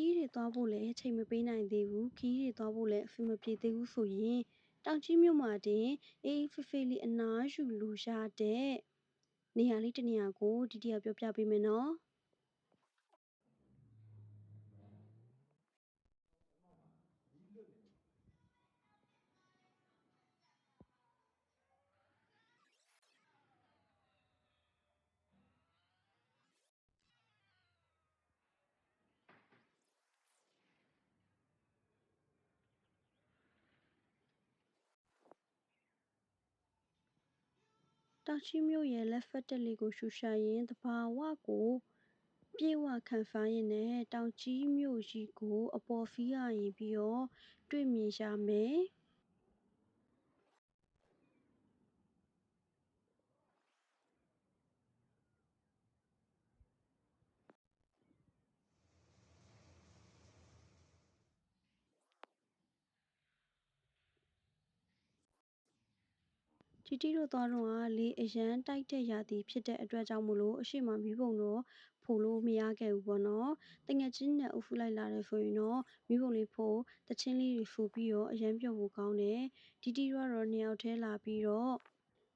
ီးတွေသွားဖို့လည်းအချိန်မပေးနိုင်သေးဘူးခီးတွေသွားဖို့လည်းအဆင်မပြေသေးဘူးဆိုရင်တောင်ကြီးမြို့မှာတင်အေးအေးဖေးဖေးလေးအနားယူလို့ရတဲ့နေရာလေးတစ်နေရာကိုဒီတရပြောပြပေးမယ်နော် တောင်ချီမြို့ရဲ့လက်ဖက်တက်လေးကိုရှူရှာရင်းတဘာဝကိုပြေဝခံစားရင်နဲ့ တောင်ကြီးမြို့ကြီးကို အပေါ်ဖီးရရင်ပြီးတော့ တွေ့မြင်ရမယ် တီတီတို့သွားတော့ကလေအရန်တိုက်တဲ့ရာသီဖြစ်တဲ့အတွက်ကြောင့်မို့လို့အရှိမမီးပုံတော့ဖိုလို့မရခဲ့ဘူးပေါ့နော်တငယ်ချင်းနဲ့အုပ်စုလိုက်လာတယ်ဆိုရင်တော့မီးပုံလေးဖိုတချင်းလေးတွေဖူပြီးတော့အရန်ပျော်ဖို့ကောင်းတယ်တီတီတို့ကတော့နှစ်ယောက်တည်းလာပြီးတော့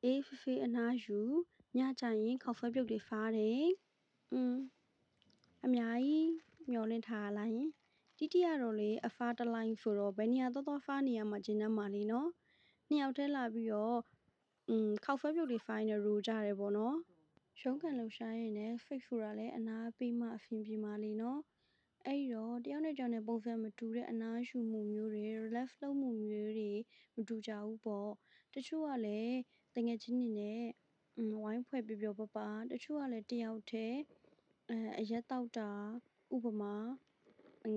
အေးဖေးဖေးအနားယူညကြရင်ခေါက်ဆွဲပြုတ်တွေဖားတယ်อืมအများကြီးမျောလင့်ထားလာရင်တီတီကတော့လေအဖားတလိုင်းဆိုတော့ဘယ်နေရာတော့တော့ဖားနေရမှာကျင်းနှမ်းပါလीနော်နှစ်ယောက်တည်းလာပြီးတော့ cover beautify နဲ့ roll ကြတယ်ပေါ့နော်ရုံးကန်လှူရှားရင်လည်း fade ဆိုတာလည်းအနားပေးမှအပြင်ပြေမှာလေနော်အဲ့တော့တယောက်နဲ့တယောက်နဲ့ပုံစံမတူတဲ့အနားယူမှုမျိုးတွေ relax လုပ်မှုမျိုးတွေမတူကြဘူးပေါ့တချို့ကလည်းတငယ်ချင်းတွေနဲ့ဝိုင်းဖွဲ့ပျော်ပျော်ပါပါတချို့ကလည်းတယောက်တည်းအဲအရက်တောက်တာဥပမာ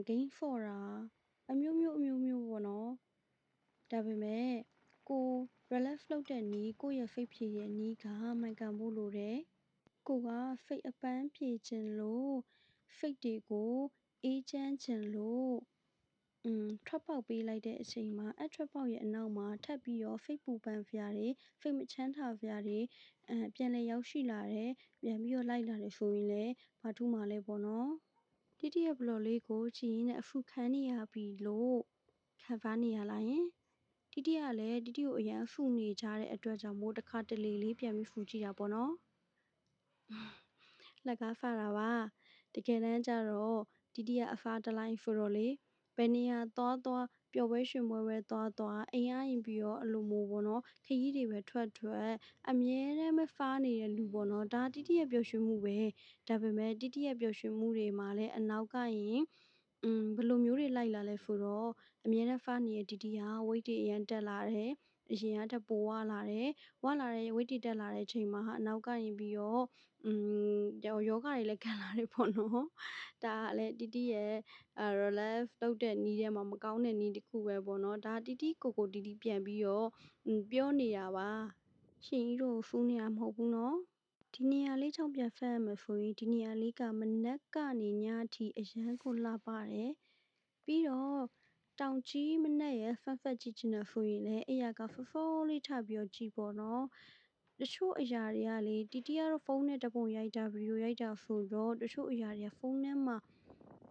game for တာအမျိုးမျိုးအမျိုးမျိုးပေါ့နော်ဒါပေမဲ့ ကို relax လုပ်တဲ့နီးကိုယ့်ရဲ့ဖိတ်ဖြေရဲ့နီးက မှန်ကန်ဖို့လိုတယ် ကိုကဖိတ်အပန်းဖြေခြင်းလို့ဖိတ်တွေကို အေးချမ်းခြင်းလို့อืมထွက်ပေါက်ပေးလိုက်တဲ့အချိန်မှာအထွက်ပေါက်ရဲ့အနောက်မှာ ထပ်ပြီးတော့ဖိတ်ပူပန်ဖျားတွေဖိတ်မချမ်းသာဖျားတွေအဲပြန်လဲရောက်ရှိလာတယ် ပြန်ပြီးတော့ လိုက်လာတယ်ဆိုရင်လည်း ဘာထူးမှလဲပေါ့နော် တိတိရဲ့ဘလော်လေးကို ကြည်ရင်နဲ့ အဖူခန်းနေရပြီလို့ ခံစားနေရလားယင် တီတီကလည်းတီတီကိုအရန်ဖူနေကြတဲ့အတွက်ကြောင့်မို့တစ်ခါတလေလေးပြန်ပြီးဖူကြည့်တာပေါ့နော်လက်ကားဖာတာပါတကယ်တမ်းကျတော့တီတီကအဖားတလိုင်းဆိုတော့လေဘယ်နေရာသွားသွားပျော်ပွဲရွှင်ပွဲပဲသွားသွားအိမ်ရရင်ပြီးတော့အလိုမျိုးပေါ့နော်ခရီးတွေပဲထွက်ထွက်အမြဲတမ်းပဲဖားနေတဲ့လူပေါ့နော်ဒါတီတီရဲ့ပျော်ရွှင်မှုပဲဒါပေမဲ့တီတီရဲ့ပျော်ရွှင်မှုတွေမှာလည်းအနောက်ကရင် อืมဘယ်လိုမျိုးတွေလိုက်လာလဲဆိုတော့အမြဲတမ်းဖားနေတဲ့တီတီက weight တွေအရန်တက်လာတယ်အရင်ကတည်းပိုဝလာတယ်ဝလာတဲ့ weight တွေတက်လာတဲ့အချိန်မှာအနောက်ကရင်ပြီးတော့อืมယောဂတွေလည်းခံလာတယ်ပေါ့နော်ဒါကလည်းတီတီရဲ့အဲ relax လုပ်တဲ့နီးထဲမှာမကောင်းတဲ့နီးတစ်ခုပဲပေါ့နော်ဒါတီတီကိုကိုတီတီပြန်ပြီးတော့ပြောနေတာပါရှင်ကြီးတို့ဖူးနေတာမဟုတ်ဘူးနော် ဒီနေရာလေးချောင်းပြန်ဖက်ရမယ်ဆိုရင် ဒီနေရာလေးက မနက်ကနေညအထိ အရန်ကိုလှပါတယ် ပြီးတော့ တောင်ကြီးမနက်ရဲ့ဖက်ဖက်ကြည့်ချင်တယ်ဆိုရင်လည်းအဲ့ရကဖဖောလေးထပြီးတော့ကြည့်ပေါ့နော် တချို့အရာတွေကလေတီတီကတော့ ဖုန်းနဲ့တပုံရိုက်တာ ဗီဒီယိုရိုက်တာဆိုတော့ တချို့အရာတွေက ဖုန်းထဲမှာ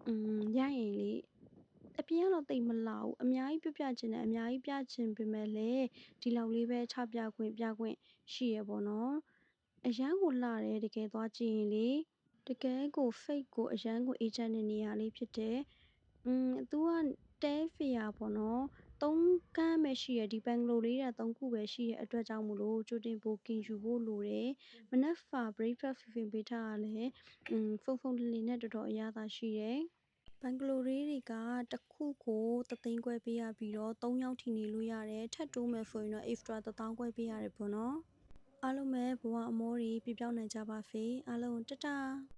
อืมရိုက်ရင်လေ အပြင်ကတော့တိတ်မလာဘူး အများကြီး ပြပြချင်တယ် အများကြီးပြချင်ပေမဲ့လည်း ဒီလောက်လေးပဲ ချပြခွင့် ပြခွင့်ရှိရပေါ့နော် အရန်ကိုလှတယ်တကယ်သွားကြည့်ရင်လေတကယ်ကို fake ကိုအရန်ကိုအေးချမ်းတဲ့နေရာလေးဖြစ်တယ်อืม तू ကတဲဖီယာပေါ့နော်သုံးကန်းပဲရှိရဒီဘန်ဂလိုလေးကသုံးခုပဲရှိရအတွက်ကြောင့်မို့လို့ကြိုတင်ပိုကင်ယူဖို့လိုတယ်မနက်ဖာ breakfast ဖင်ပေးထားရလဲอืมဖုန်ဖုန်လေးလေးနဲ့တော်တော်အရသာရှိတယ်ဘန်ဂလိုလေးတွေကတစ်ခုကိုသသိန်းခွဲပေးရပြီးတော့၃ယောက်ထိနေလို့ရတယ်ထပ်တိုးမယ်ဆိုရင်တော့ extra တစ်သောင်းခွဲပေးရတယ်ပေါ့နော် အားလုံးပဲဘဝအမောတွေပြပြောင်းနိုင်ကြပါစေအားလုံးတတာ